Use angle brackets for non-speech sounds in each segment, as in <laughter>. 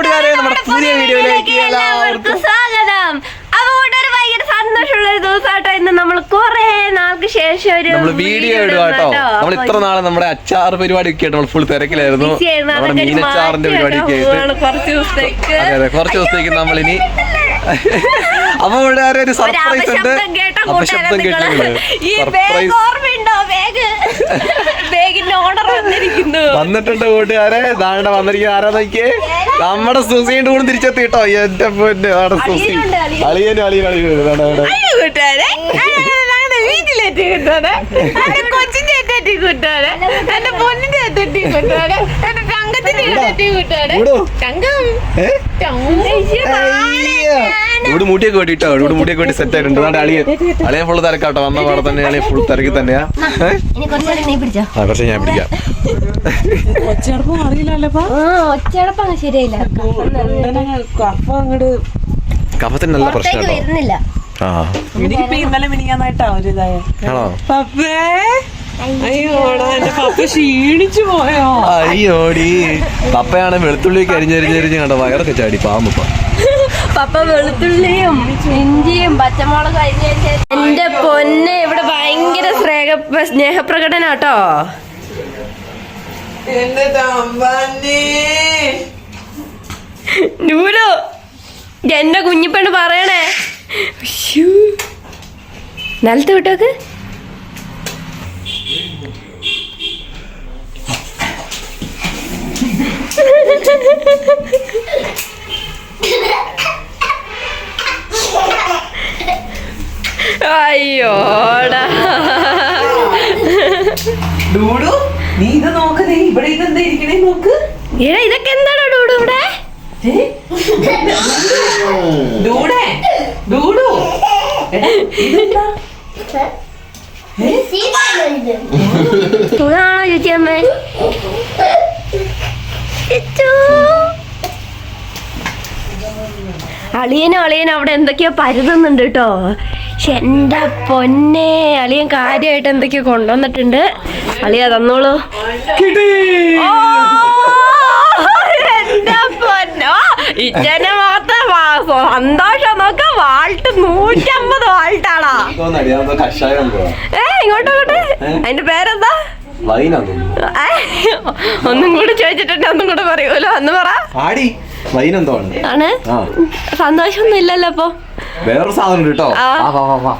കൂട്ടുകാരെ നമ്മുടെ പുതിയ വീഡിയോയിലേക്ക് എല്ലാവർക്കും സ്വാഗതം. അപ്പൊ കൂട്ടുകാർ ഭയങ്കര സന്തോഷമുള്ള ഒരു ഇന്ന് നമ്മൾ കുറെ നാൾക്ക് ശേഷം ഒരു നമ്മൾ വീഡിയോ ഇടുക കേട്ടോ. നമ്മൾ ഇത്ര നാളെ നമ്മുടെ അച്ചാർ പരിപാടി ഒക്കെ ആയിട്ട് നമ്മൾ ഫുൾ തിരക്കിലായിരുന്നു. നമ്മുടെ മീനച്ചാറിന്റെ ആയിട്ട്. കുറച്ച് ദിവസത്തേക്ക്. അതെ അതെ കുറച്ച് ദിവസത്തേക്ക് നമ്മൾ ഇനി <laughs> അപ്പൊ ഇവിടെ ഒരു സർപ്രൈസ് ഉണ്ട്. അപശബ്ദം കേട്ടോ കേട്ടിട്ടുണ്ട്. Surprise bag. ബാഗിന്റെ ഓർഡർ വന്നിരിക്കുന്നു. വന്നിട്ടുണ്ട് കൂട്ടുകാരെ. ദാണ്ട വന്നിരിക്കുന്ന. ആരാ നോക്കിയേ? നമ്മുടെ സുസീന്റെ കൂടെ തിരിച്ചെത്തി കേട്ടോ. എന്റെ പൊന്നെ സുസി. അളിയനും അളിയനും അളിയനും. കൂട്ടുകാരെ. വീട്ടിലെത്തി എന്റെ കൊച്ചിന്റെ തെറ്റി കൂട്ടുകാരെ. എന്റെ പൊന്നിന്റെ തങ്കത്തിന്റെ തെറ്റി കൂട്ടുകാരെ. ഇവിടോ? തങ്കം. ഇവിടെ മൂട്ടിയൊക്കെ വെട്ടിട്ടോ? ഇവിടെ മൂട്ടിയൊക്കെ വെട്ടി സെറ്റ് ആയിട്ടുണ്ട്. അളിയെ അളിയൻ. അളിയൻ ഫുള്ള് തിരക്കാട്ടോ. വന്ന പാടെ തന്നെ അളിയൻ ഫുൾ തിരക്കി തന്നെയാ. ഏ? ഇനി കുറച്ചേരം നീ പിടിച്ചോ? ആ കുറച്ച് ഞാൻ പിടിക്കാം. അറിയില്ലല്ലോപ്പാ ശരിയായില്ല. കഫത്തിന് നല്ല പ്രശ്നം വരുന്നില്ല. ആ. എനിക്കിപ്പോ ഇന്നലെ മിനിങ്ങാന്നായിട്ടാ ഒരു ഇതായ ആണോ? പപ്പേ? അയ്യോടാ എന്റെ പപ്പ ക്ഷീണിച്ചു പോയോ? അയ്യോടി. പപ്പയാണ് വെളുത്തുള്ളി കരിഞ്ഞരിഞ്ഞരിഞ്ഞ് കണ്ടോ? വയറൊക്കെ ചാടി പാമ്പ പപ്പ വെളുത്തുള്ളിയും ഇഞ്ചിയും പച്ചമുളകും അരിഞ്ഞ എന്റെ പൊന്നെ ഇവിടെ ഭയങ്കര സ്നേഹ സ്നേഹപ്രകടനാട്ടോ. എന്റെ തമ്പാനേ. നൂലു? എന്റെ കുഞ്ഞിപ്പെണ്ണ് പറയണേ. നിലത്ത് വിട്ടോക്ക്. അയ്യോടാ. ഡൂഡു നീ ഇത് നോക്കുന്നേ ഇവിടെ ഇതെന്താ ഇരിക്കണേ നോക്ക്. എടാ ഇതൊക്കെ എന്താണോ ഡൂഡു ഇവിടെ? ഡൂഡേ ഡൂഡു. ഇതെന്താ? അളിയനും അളിയനും അവിടെ എന്തൊക്കെയോ പരുതുന്നുണ്ട് കേട്ടോ പക്ഷെ എന്റെ പൊന്നെ. അളിയൻ കാര്യമായിട്ട് എന്തൊക്കെയോ കൊണ്ടുവന്നിട്ടുണ്ട്. അളിയ തന്നോളൂ. ഇച്ചനെ മാത്രം സന്തോഷം നോക്ക. വാൾട്ട് നൂറ്റമ്പത് വാൾട്ടാണാ? ഏ ഇങ്ങോട്ട് ഇങ്ങോട്ട്. അതിന്റെ പേരെന്താ? ഒന്നും കൂടി ചോദിച്ചിട്ടുണ്ട് ഒന്നും കൂടെ പറയൂലോ ഒന്ന് പറ. ആടി വൈനെന്തോ ആണ് ആണ്? ആ. സന്തോഷമൊന്നും ഇല്ലല്ലോ അപ്പൊ. വേറൊരു സാധനം ഉണ്ട് കേട്ടോ. ആ. ആ, വാ, വാ, വാ.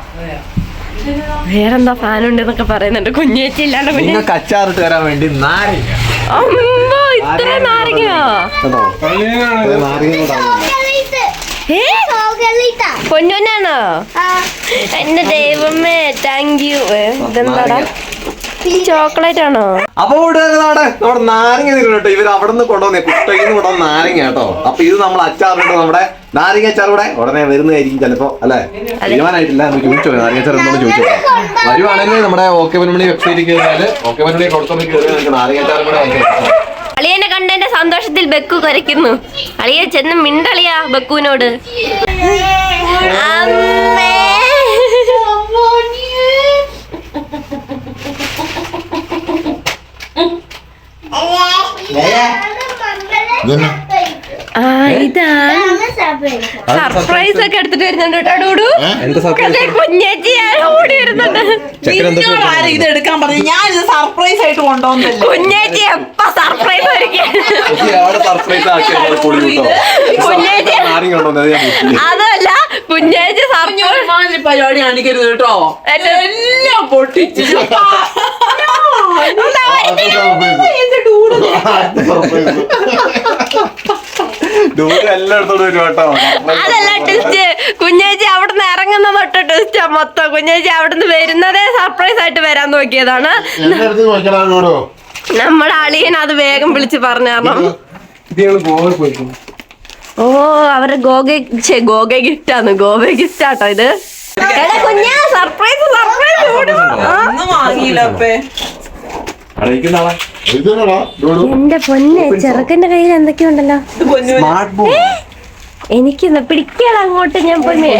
വേറെന്താ ഫാൻ ഉണ്ട് എന്നൊക്കെ പറയുന്നുണ്ട്. കുഞ്ഞേച്ചി ഇല്ലാണ്ട് കുഞ്ഞെ നിങ്ങൾക്ക് അച്ചാറിട്ട് വരാൻ വേണ്ടി നാരങ്ങ. അമ്മോ ഇത്ര നാരങ്ങയോ? കേട്ടോ ഇത് നാരങ്ങ കൊണ്ടാണ് ഏ? പൊന്നുനാണോ എന്റെ ദൈവമേ താങ്ക് യു ഇതെന്താടാ? ചോക്ലേറ്റ് ആണോ? അപ്പൊ ഇവിടെ നമ്മുടെ നാരങ്ങ നിൽക്കണം കേട്ടോ. ഇവർ അവിടെ നിന്ന് കൊണ്ടുവന്നേ. കുട്ടയിൽ നിന്ന് കൊണ്ടുവന്ന നാരങ്ങ കേട്ടോ. അപ്പൊ ഇത് നമ്മൾ അച്ചാറിട്ട് നമ്മുടെ നാരങ്ങ അച്ചാർ ഇവിടെ ഉടനെ വരുന്നതായിരിക്കും ചിലപ്പോ അല്ലെ? തീരുമാനമായിട്ടില്ല. നമുക്ക് ചോദിച്ചോ നാരങ്ങ അച്ചാർ എന്നോട് ചോദിച്ചോ വരുവാണെങ്കിൽ നമ്മുടെ ഓക്കെ മണി വെബ്സൈറ്റിൽ കയറിയാൽ ഓക്കെ മണി കൊടുത്തോണ്ട് കയറി നിങ്ങൾക്ക് നാരങ്ങ അച്ചാർ കൂടെ അളിയനെ കണ്ടതിന്റെ സന്തോഷത്തിൽ ബെക്കു കരയ്ക്കുന്നു. അളിയ ചെന്ന് മിണ്ടളിയാ ബക്കുവിനോട്. അമ്മേ. ആ ഇതാണ് സർപ്രൈസ് ഒക്കെ എടുത്തിട്ട് വരുന്നുണ്ട് കേട്ടോ ഡൂഡു. എന്താ അതെ, കുഞ്ഞേച്ചി ഓടി വരുന്നുണ്ട്. നിന്നോട് ആരാ ഇത് എടുക്കാൻ പറഞ്ഞു ഞാൻ ഇത് സർപ്രൈസ് ആയിട്ട് കൊണ്ടുവന്നല്ലേ കുഞ്ഞേച്ചി എപ്പ സർപ്രൈസ്. അതല്ല കുഞ്ഞേച്ചി സർപ്രൈസ് പരിപാടി കാണിക്കരുത് കേട്ടോ. എല്ലാം പൊട്ടിച്ച് ഡൂഡ് എല്ലായിടത്തോടും വരും കേട്ടോ <laughs> അതല്ല കുഞ്ഞേച്ചി അവിടുന്ന് ഇറങ്ങുന്ന തൊട്ട് ട്വിസ്റ്റാ മൊത്തം. കുഞ്ഞേച്ചി അവിടുന്ന് വരുന്നതേ സർപ്രൈസ് ആയിട്ട് വരാൻ നോക്കിയതാണ്. നമ്മുടെ അളിയൻ അത് വേഗം വിളിച്ച് പറഞ്ഞു കാരണം ഓ അവരെ ഗോഗ ഗോഗ ഗിഫ്റ്റ് ആണ് ഗോവ ഗിഫ്റ്റ് ആട്ടോ ഇത് കുഞ്ഞാ സർപ്രൈസ് സർപ്രൈസ് ഒന്നും വാങ്ങിയില്ല അപ്പേ. എന്റെ പൊന്നെ ചെറുക്കന്റെ കയ്യിൽ എന്തൊക്കെയുണ്ടല്ലോ? പൊന്നു എനിക്ക് പിടിക്കണം അങ്ങോട്ട് ഞാൻ പോയി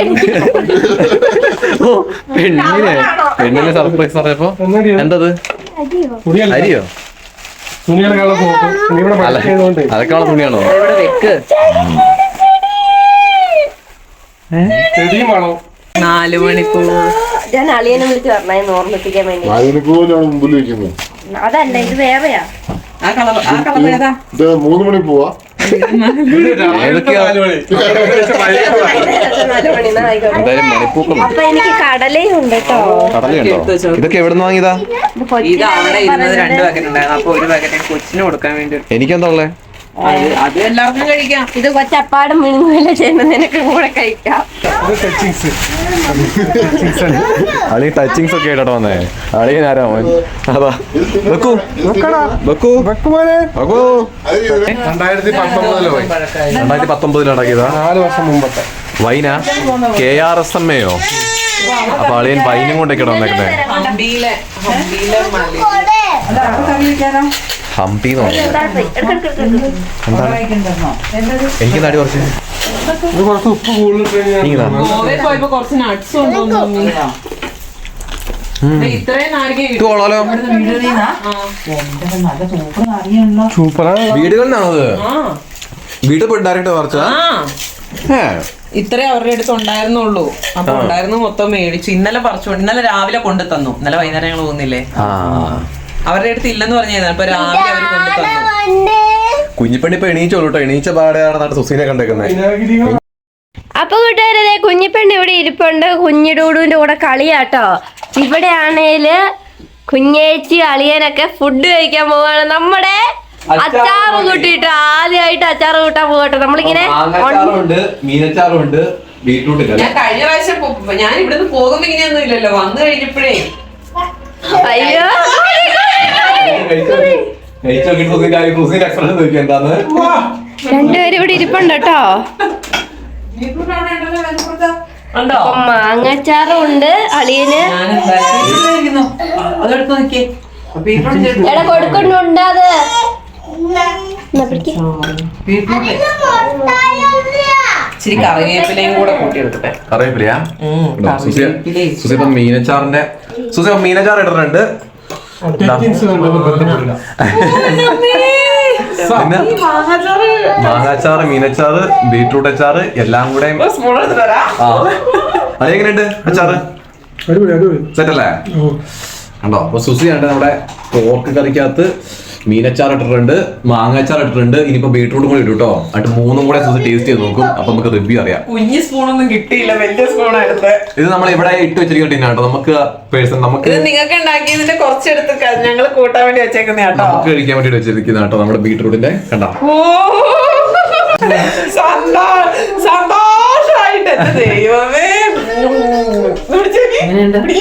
ഓ പെണ്ണിനെ. പെണ്ണിനെ സർപ്രൈസ് പറഞ്ഞപ്പോ എന്തത്? അരിയോ? അതൊക്കെ തുണിയാണോ? ചെടിയും വേണം. നാലു മണിക്കൂർ. ഞാൻ അളിയനെ വിളിച്ച് പറഞ്ഞു ഓർമ്മിപ്പിക്കാൻ വേണ്ടി. നാലുമണിക്കൂറിലാണ് മുമ്പിൽ വെക്കുന്നത് അതല്ല ഇത് വേറെയാ. ആ കളർ ആ കളർ ഏതാ? ഇത് മൂന്ന് മണി പോവാ. ഏതൊക്കെയാ നാല് മണി. എന്നാ ആയിക്കോട്ടെ. എന്തായാലും മണിപ്പൂക്കൾ അപ്പൊ എനിക്ക് കടലയും ഉണ്ട് കേട്ടോ. കടലുണ്ടോ ഇതൊക്കെ എവിടെ നിന്ന് വാങ്ങിയതാ? ഇത് അവിടെ ഇരുന്നത് രണ്ട് പാക്കറ്റ് ഉണ്ടായിരുന്നു. അപ്പൊ ഒരു പാക്കറ്റ് കൊച്ചിന് കൊടുക്കാൻ വേണ്ടി. എനിക്കെന്താ ഉള്ളേ? അത് എല്ലാവർക്കും കഴിക്കാം. ഇത് കൊച്ചപ്പാടും മിനുങ്ങുമല്ല ചെയ്യുന്ന നിനക്ക് കൂടെ കഴിക്കാം. അളി ടച്ചിങ്സ് ഒക്കെ ആയിട്ടോ വന്നേ അളിയൻ ആരാ മോൻ അതാ. വെക്കൂ. വെക്കൂ. വെക്കുമോനെ വെക്കൂ. രണ്ടായിരത്തി പത്തൊമ്പതിലോ രണ്ടായിരത്തി പത്തൊമ്പതിൽ ഉണ്ടാക്കിയതാ നാല് വർഷം മുമ്പത്തെ. വൈന കെ ആർ എസ് എം എയോ? അപ്പൊ അളിയൻ വൈനും ഹംപിയിലെ മല. ഹംപി എനിക്ക് നാടി കുറച്ച്. ഇത് കുറച്ച് ഉപ്പ് കൂടുതൽ വീടുകളിലാണത്? വീട് പോയി കുറച്ച? ആ. ഇത്രേ അവരുടെ അടുത്ത് ഉണ്ടായിരുന്നുള്ളൂ. അപ്പൊ ഉണ്ടായിരുന്നു മൊത്തം മേടിച്ചു. ഇന്നലെ പറിച്ചു. ഇന്നലെ രാവിലെ കൊണ്ടു തന്നു ഇന്നലെ വൈകുന്നേരം ഞങ്ങൾ പോകുന്നില്ലേ ആ. അവരുടെ അടുത്ത് ഇല്ലെന്ന് പറഞ്ഞാൽ ഇപ്പൊ രാവിലെ അവർ കൊണ്ടു തന്നു കുഞ്ഞിപ്പണി ഇപ്പൊ എണീച്ചോളൂ കേട്ടോ എണീച്ച പാടെയാണ് സുസീനെ കണ്ടേക്കുന്നത് അപ്പൊ കൂട്ടുകാരെ കുഞ്ഞിപ്പെണ്ണ് ഇവിടെ ഇരിപ്പുണ്ട്. കുഞ്ഞിടൂടുവിന്റെ കൂടെ കളിയാട്ടോ. ഇവിടെ ആണേൽ കുഞ്ഞേച്ചി അളിയനൊക്കെ ഫുഡ് കഴിക്കാൻ പോവാണ്. നമ്മുടെ അച്ചാറ് കൂട്ടിട്ടോ ആദ്യമായിട്ട് അച്ചാർ കൂട്ടാൻ പോകട്ടോ നമ്മളിങ്ങനെ മീനച്ചാറുണ്ട് ബീട്രൂട്ട് ഞാൻ കഴിഞ്ഞ പ്രാവശ്യം ഞാൻ ഇവിടുന്ന് പോകുമ്പോ ഇങ്ങനെയൊന്നും ഇല്ലല്ലോ. വന്നു കഴിഞ്ഞപ്പോഴേ. അയ്യോ. എന്താന്ന്? രണ്ടുപേരും ഇവിടെ ഇരിപ്പുണ്ട് കേട്ടോ. ഉണ്ടോ? അപ്പൊ മാങ്ങാച്ചാറും ഉണ്ട് അളിയന് എടാ കൊടുക്കുന്നുണ്ട് അത്. ഇച്ചിരി കറിവേപ്പിലയും കൂടെ കൂട്ടിയെടുക്കട്ടെ കറിവേപ്പിലയും? സുസി ഇപ്പൊ മീനച്ചാറിന്റെ സുസി മീനച്ചാർ ഇട്ടിട്ടുണ്ട്. മാങ്ങാച്ചാറ് മീനച്ചാറ് ബീട്രൂട്ട് അച്ചാറ് എല്ലാം കൂടെ അതെങ്ങനെയുണ്ട് അച്ചാറ്? സെറ്റല്ലേ? കണ്ടോ? അപ്പൊ സുസി കണ്ട് നമ്മുടെ പോർക്ക് കറിക്കകത്ത് മീനച്ചാർ ഇട്ടിട്ടുണ്ട് മാങ്ങാച്ചാർ ഇട്ടിട്ടുണ്ട്. ഇനിയിപ്പോ ബീട്രൂട്ടും കൂടി ഇട്ടു കേട്ടോ എന്നിട്ട് മൂന്നും കൂടെ ടേസ്റ്റ് ചെയ്ത് നോക്കും. അപ്പൊ നമുക്ക് റിവ്യൂ അറിയാം. കുഞ്ഞി സ്പൂണൊന്നും കിട്ടിയില്ല. വലിയ സ്പൂൺ എടുത്ത് ഇത് നമ്മൾ ഇവിടെ ഇട്ട് വെച്ചിരിക്കുന്ന ടിന്നാണ് കേട്ടോ. നമുക്ക് പേഴ്സൺ നമുക്ക് ഇത് നിങ്ങൾക്ക് ഉണ്ടാക്കിയതിന്റെ കുറച്ചെടുത്ത് ഞങ്ങൾ കൂട്ടാൻ വേണ്ടി വെച്ചേക്കുന്ന കേട്ടോ. നമുക്ക് കഴിക്കാൻ വേണ്ടി വെച്ചിരിക്കുന്ന കേട്ടോ നമ്മുടെ ബീട്രൂട്ടിന്റെ. കണ്ടോ? ഓ സന്തോ- സന്തോഷായിട്ട്. ദൈവമേ.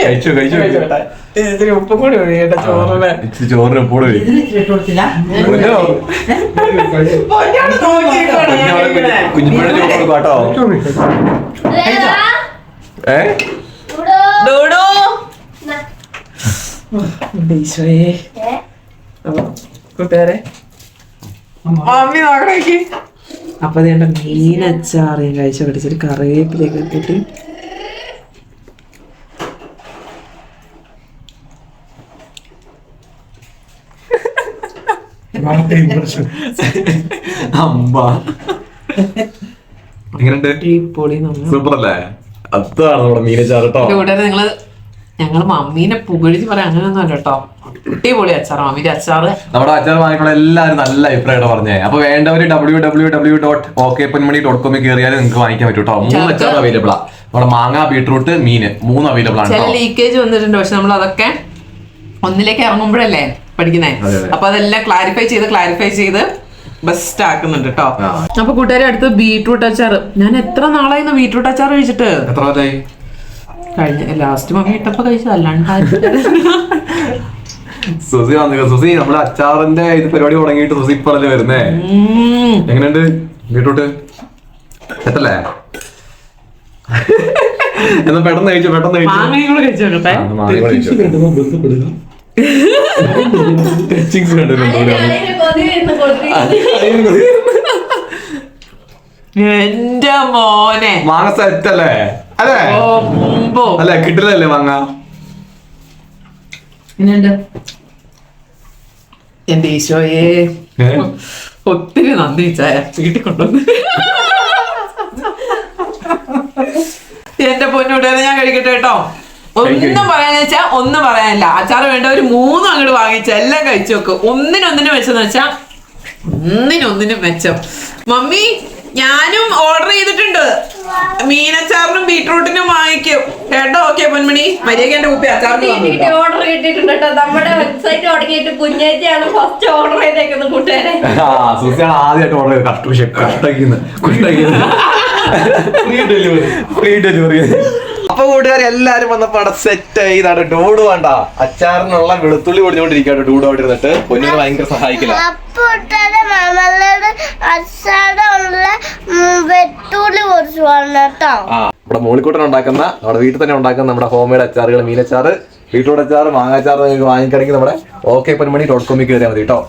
കഴിച്ചു കഴിച്ചു കഴിച്ചു. ഇത്തിരി ഉപ്പും കൂടി ഒഴിയട്ടെ ചോറിന്. ഇച്ചിരി ചോറിന് എപ്പോഴും പൊന്നാണ് നോക്കിയിരിക്കുകയാണ് ഞാൻ ഇങ്ങനെ. കുഞ്ഞിപ്പഴ ചോറ് കൊടുക്കും കേട്ടോ. ഏ? ഡൂഡു. ഈശോയെ. അപ്പൊ കൂട്ടുകാരെ അമ്മി നോക്കണേക്ക് അപ്പൊ അതേണ്ട മീൻ അച്ചാറിയും കഴിച്ച പിടിച്ചിട്ട് കറിവേപ്പിലേക്ക് ഇട്ടിട്ട് ഇംപ്രഷൻ <laughs> അമ്പ എങ്ങനെയുണ്ട്? സൂപ്പർ അല്ലേ അതാണ് നമ്മുടെ കേട്ടോ നിങ്ങൾ മമ്മീനെ പുകഴിച്ച് പറയാൻ അങ്ങനെയൊന്നും അല്ല കേട്ടോ അടിപൊളി അച്ചാറ് മമ്മീന്റെ അച്ചാറ്. നമ്മുടെ അച്ചാർ വാങ്ങിക്കുള്ള എല്ലാവരും നല്ല അഭിപ്രായമാണ് പറഞ്ഞേ. അപ്പൊ വേണ്ടവര് W W W dot okay Ponmani dot കോമിൽ കയറിയാലും നിങ്ങൾക്ക് വാങ്ങിക്കാൻ പറ്റും കേട്ടോ മൂന്ന് അച്ചാർ അവൈലബിൾ ആണ് നമ്മുടെ മാങ്ങ ബീട്രൂട്ട് മീന് മൂന്ന് അവൈലബിൾ ആണ് ലീക്കേജ് വന്നിട്ടുണ്ട്. പക്ഷെ നമ്മൾ അതൊക്കെ ഒന്നിലേക്ക് ഇറങ്ങുമ്പോഴല്ലേ? പഠിക്കുന്നേ. അപ്പൊ അതെല്ലാം ക്ലാരിഫൈ ചെയ്ത് ക്ലാരിഫൈ ചെയ്ത് ബെസ്റ്റ് ആക്കുന്നുണ്ട് കേട്ടോ. അപ്പൊ കൂട്ടുകാരെ അടുത്ത് ബീട്രൂട്ട് അച്ചാർ ഞാൻ എത്ര നാളായിരുന്നു ബീട്രൂട്ട് അച്ചാർ കഴിച്ചിട്ട്? എത്ര നാളായി? കഴിഞ്ഞ ലാസ്റ്റ് മമ്മി ഇട്ടപ്പോ കഴിച്ചത് അല്ലാണ്ട് <laughs> സുസി വന്നു സുസി നമ്മുടെ അച്ചാറിന്റെ ഇത് പരിപാടി തുടങ്ങിയിട്ട് സുസി ഇപ്പഴല്ലേ വരുന്നേ. എങ്ങനെയുണ്ട് ബീട്രൂട്ട് സെറ്റല്ലേ <laughs> എന്നാ പെട്ടെന്ന് കഴിച്ചു പെട്ടെന്ന് കഴിച്ചു. മാങ്ങയും കൂടെ കഴിച്ചു ബന്ധപ്പെടുക ടച്ചിങ്സ് കണ്ടിട്ടുണ്ടോ? എന്റെ മോനെ. മാങ്ങ സെറ്റല്ലേ അല്ലേ? അല്ലേ ഓ മുമ്പോ? അല്ലേ കിട്ടില്ലല്ലേ മാങ്ങ? എന്റെ ഈശോയെ. ഒത്തിരി നന്ദി ചായ വീട്ടിക്കൊണ്ടുവന്ന്. <laughs> എന്റെ പൊന്നുടേന്ന് ഞാൻ കഴിക്കട്ടെ കേട്ടോ. ഒന്നും പറയാന്ന് വെച്ചാ ഒന്നും പറയാനില്ല. അച്ചാറ് വേണ്ട ഒരു മൂന്നും അങ്ങോട്ട് വാങ്ങിച്ച എല്ലാം കഴിച്ചു വെക്കും. ഒന്നിനൊന്നിനും മെച്ചെന്ന് വെച്ചാ ഒന്നിനൊന്നിനും മെച്ചം മമ്മി ഞാനും ഓർഡർ ചെയ്തിട്ടുണ്ട്. മീനച്ചാറിനും ബീട്രൂട്ടിനും വാങ്ങിക്കും. കേട്ടോ? ഓക്കെ പൊന്മണി. മര്യാദ എന്റെ കുപ്പി അച്ചാറിന് ഓർഡർ കിട്ടിയിട്ടുണ്ട് കേട്ടോ. നമ്മുടെ വെബ്സൈറ്റ് തുടങ്ങിയിട്ട് കുഞ്ഞേറ്റിയാണ് ഫസ്റ്റ് ഓർഡർ ചെയ്തേക്കുന്നത് കൂട്ടുകാരെ. ആ സുസിയാണ് ആദ്യമായിട്ട് ഓർഡർ ചെയ്ത് കഷ്ട പക്ഷെ കഷ്ടക്കുന്നു കുഷ്ടക്കുന്നു ഫ്രീ ഡെലിവറി ഫ്രീ ഡെലിവറി അപ്പൊ കൂട്ടുകാർ എല്ലാരും വന്നപ്പോ അവിടെ സെറ്റ് ചെയ്താണ് ഡൂഡ് വേണ്ട. അച്ചാറിനുള്ള വെളുത്തുള്ളി പൊടിഞ്ഞുകൊണ്ടിരിക്കുകയാണ് ഡൂഡ് അവിടെ ഇരുന്നിട്ട്. പൊന്നിനെ ഭയങ്കര സഹായിക്കില്ല. നമ്മുടെ മോളിക്കൂട്ടൻ ഉണ്ടാക്കുന്ന നമ്മുടെ വീട്ടിൽ തന്നെ ഉണ്ടാക്കുന്ന നമ്മുടെ ഹോം മെയ്ഡ് അച്ചാറുകൾ മീനച്ചാറ് വീട്ടിലൂടെ അച്ചാറ് മാങ്ങാച്ചാറ് നിങ്ങൾക്ക് വാങ്ങിക്കണമെങ്കിൽ നമ്മുടെ ഓക്കെ പൊന്മണി ഡോട്ട് കോമിൽ കയറിയാൽ മതി കേട്ടോ.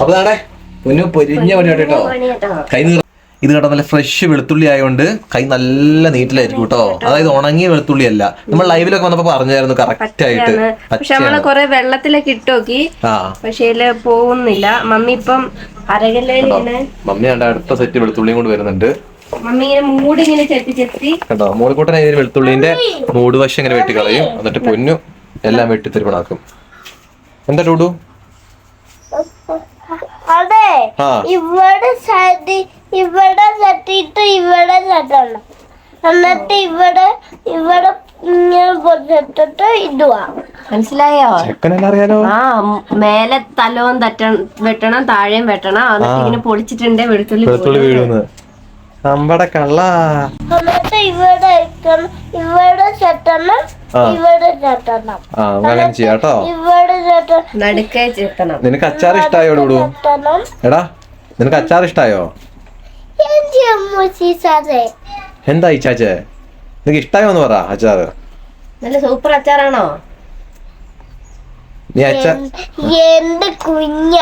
അപ്പൊ അതാണെ പൊന്നു പൊരിഞ്ഞ പണിയാട്ടോ. കേട്ടോ കൈ ഇത് കേട്ടോ നല്ല ഫ്രഷ് വെളുത്തുള്ളി ആയതുകൊണ്ട് കൈ നല്ല നീറ്റിലായിരിക്കും കേട്ടോ. അതായത് ഉണങ്ങിയ വെളുത്തുള്ളി അല്ല നമ്മൾ ലൈവിലൊക്കെ വന്നപ്പോ പറഞ്ഞായിരുന്നു കറക്റ്റ് ആയിട്ട്. പക്ഷെ നമ്മൾ. കൊറേ വെള്ളത്തിലൊക്കെ ഇട്ടോക്കി പക്ഷേ പോകുന്നില്ല. മമ്മി ഇപ്പം മമ്മി കണ്ട അടുത്ത സെറ്റ് വെളുത്തുള്ളിയും കൊണ്ട് വരുന്നുണ്ട്. മൂടി കണ്ടോ മോളിക്കൂട്ടൻ ഇതിന് വെളുത്തുള്ളിന്റെ മൂടുവശം ഇങ്ങനെ വെട്ടിക്കളയും എന്നിട്ട് പൊന്നു എല്ലാം വെട്ടി തിരുമണാക്കും എന്താ ടൂടു? അതെ ആ. ഇവിടെ ഇവിടെ തട്ടിയിട്ട് ഇവിടെ തട്ടണം എന്നിട്ട് ഇവിടെ ഇവിടെ ഇങ്ങനെ പൊട്ടിട്ടിട്ട് ഇടുക മനസ്സിലായോ? ചെക്കനെല്ലാം അറിയാലോ ആ മേലെ തലവും തട്ടണം വെട്ടണം താഴെയും വെട്ടണം. എന്നിട്ട് ഇങ്ങനെ പൊളിച്ചിട്ടുണ്ട് വെളുത്തുള്ളി വെളുത്തുള്ളി നമ്മടെ കള്ള. എന്നിട്ട് ഇവിടെ ഇവിടെ ഇവിടെ ആ അങ്ങനെ ചെയ്യാട്ടോ ഇവിടെ നടുക്കേ ചെത്തണം നിനക്ക് അച്ചാർ ഇഷ്ടായോ എടാ നിനക്ക് അച്ചാർ ഇഷ്ടായോ? എന്താ ഈ ചാച്ചേ നിനക്ക് ഇഷ്ടായോ എന്ന് പറ അച്ചാറ് നല്ല സൂപ്പർ അച്ചാറാണോ നീ അച്ചാർ എന്റെ കുഞ്ഞ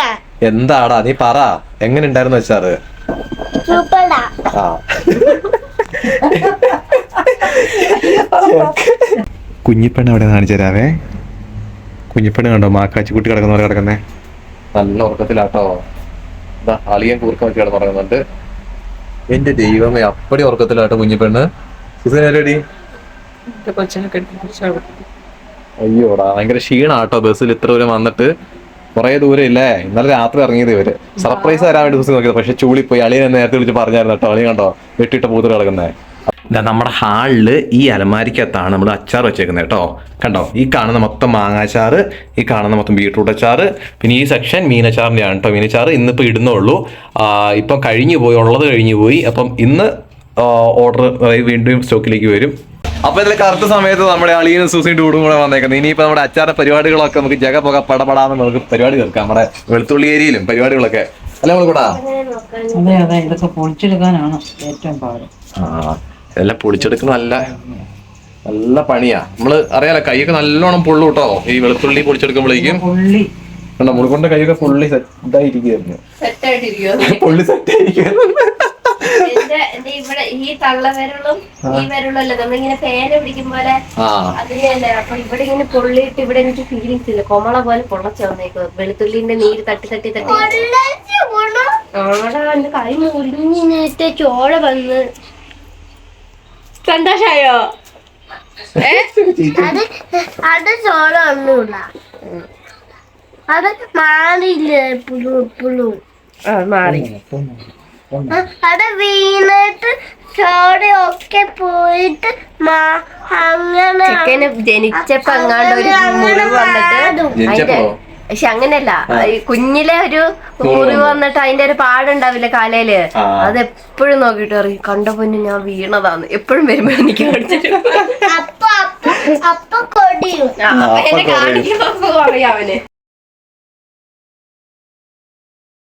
എന്താടാ നീ പറ എങ്ങനെ ഉണ്ടായിരുന്നു അച്ചാറ് സൂപ്പറാ. ആ. കുഞ്ഞിപ്പെണ്ണ് അവിടെ കാണിച്ചു തരാവേ? കുഞ്ഞിപ്പെണ്ണ് കണ്ടോ? മാക്കാച്ചി കുട്ടി കിടക്കുന്ന പോലെ കിടക്കുന്നേ. നല്ല ഉറക്കത്തിലാട്ടോ. ഇതാ അളിയൻ കൂർക്കം വെച്ച് കിടന്നുറങ്ങുന്നുണ്ട് എന്റെ ദൈവമേ അപ്പടി ഉറക്കത്തിലാട്ടോ കുഞ്ഞിപ്പെണ്ണ് സുസേനടി അയ്യോടാ ഭയങ്കര ക്ഷീണാട്ടോ ബസ്സിൽ ഇത്ര ദൂരം വന്നിട്ട്. കുറെ ദൂരം ഇല്ലേ ഇന്നലെ രാത്രി ഇറങ്ങിയത് ഇവർ. സർപ്രൈസ് തരാൻ വേണ്ടി ബസ് നോക്കിയത്? പക്ഷെ ചൂളി പോയി അളിയെ നേരത്തെ വിളിച്ച് പറഞ്ഞായിരുന്നു കേട്ടോ. അളി കണ്ടോ? വെട്ടിട്ട പൂത്തിൽ കിടക്കുന്നേ. നമ്മുടെ ഹാളിൽ ഈ അലമാരിക്കകത്താണ് നമ്മൾ അച്ചാർ വെച്ചേക്കുന്നത് കേട്ടോ. കണ്ടോ? ഈ കാണുന്ന മൊത്തം മാങ്ങാച്ചാറ് ഈ കാണുന്ന മൊത്തം ബീട്രൂട്ട് അച്ചാറ് പിന്നെ ഈ സെക്ഷൻ മീനച്ചാറിന്റെ ആണ് കേട്ടോ മീനച്ചാറ്. ഇന്നിപ്പോൾ ഇടുന്നുള്ളൂ. ഇപ്പം കഴിഞ്ഞു പോയി ഉള്ളത് കഴിഞ്ഞു പോയി. അപ്പം ഇന്ന് ഓർഡർ വീണ്ടും സ്റ്റോക്കിലേക്ക് വരും. അപ്പൊ ഇതിൽ കറക്റ്റ് സമയത്ത് നമ്മുടെ അളിയനും സൂസിയും ടൂടും കൂടെ വന്നേക്കുന്നത്. ഇനിയിപ്പോ നമ്മുടെ അച്ചാറിന്റെ പരിപാടികളൊക്കെ നമുക്ക് ജഗ പോക പടപടാന്ന് നമുക്ക് പരിപാടി തീർക്കാം. നമ്മുടെ വെളുത്തുള്ളി ഏരിയയിലും പരിപാടികളൊക്കെ. അല്ലെ നമ്മൾ കൂടാ അതെ അതെ. ഇതൊക്കെ പൊളിച്ചെടുക്കാനാണ് ഏറ്റവും പാട് ആ. ഇതെല്ലാം പൊളിച്ചെടുക്കുന്ന നല്ല നല്ല പണിയാ. നമ്മൾ അറിയാലോ കൈയൊക്കെ നല്ലോണം പൊള്ളു കേട്ടോ ഈ വെളുത്തുള്ളി പൊളിച്ചെടുക്കുമ്പോഴേക്കും നമ്മൾ കൊണ്ട് കൈയൊക്കെ ഫുള്ളി സെറ്റായിരിക്കുന്നു പുള്ളി സെറ്റ് ആയിരിക്കുന്നു എന്റെ എന്റെ ഇവിടെ ഈ തള്ള വിരലും ഈ വിരലും അല്ലേ നമ്മളിങ്ങനെ ഫേന പിടിക്കും പോലെ ആ. അതിനല്ലേ അപ്പൊ ഇവിടെ ഇങ്ങനെ പൊള്ളിയിട്ട് ഇവിടെ എനിക്ക് ഫീലിങ്സ് ഇല്ല. കൊമള പോലെ പൊള്ളച്ചു വന്നേക്ക്. വെളുത്തുള്ളിന്റെ നീര് തട്ടി തട്ടി തട്ടി. ആടാ എന്റെ കൈ മുറിഞ്ഞിട്ട് ചോര വന്ന്. സന്തോഷായോ? <laughs> അത് അത് ചോള ഒന്നുമില്ല. അത് മാറിയില്ല എപ്പോഴും എപ്പോഴും ആ മാറി. അത് വീണിട്ട് ചോടയൊക്കെ പോയിട്ട് മാ- അങ്ങനെ ചിക്കന് ജനിച്ചപ്പോ അങ്ങാണ്ട് ഒരു മുറിവ് വന്നിട്ട് ജനിച്ചപ്പോ? പക്ഷെ അങ്ങനെയല്ല. ഈ കുഞ്ഞിലെ ഒരു മുറിവ് വന്നിട്ട് അതിന്റെ ഒരു പാടുണ്ടാവില്ല കാലയിൽ അത് എപ്പോഴും നോക്കിട്ട് പറയും കണ്ട പൊന്നു ഞാൻ വീണതാന്ന്. എപ്പോഴും വരുമ്പോ എനിക്ക് കാണിച്ചിട്ട് അപ്പൊ അപ്പൊ അപ്പൊ കൊടിയും. എന്നെ കാണിക്കുമ്പോ അറിയാം അവന്.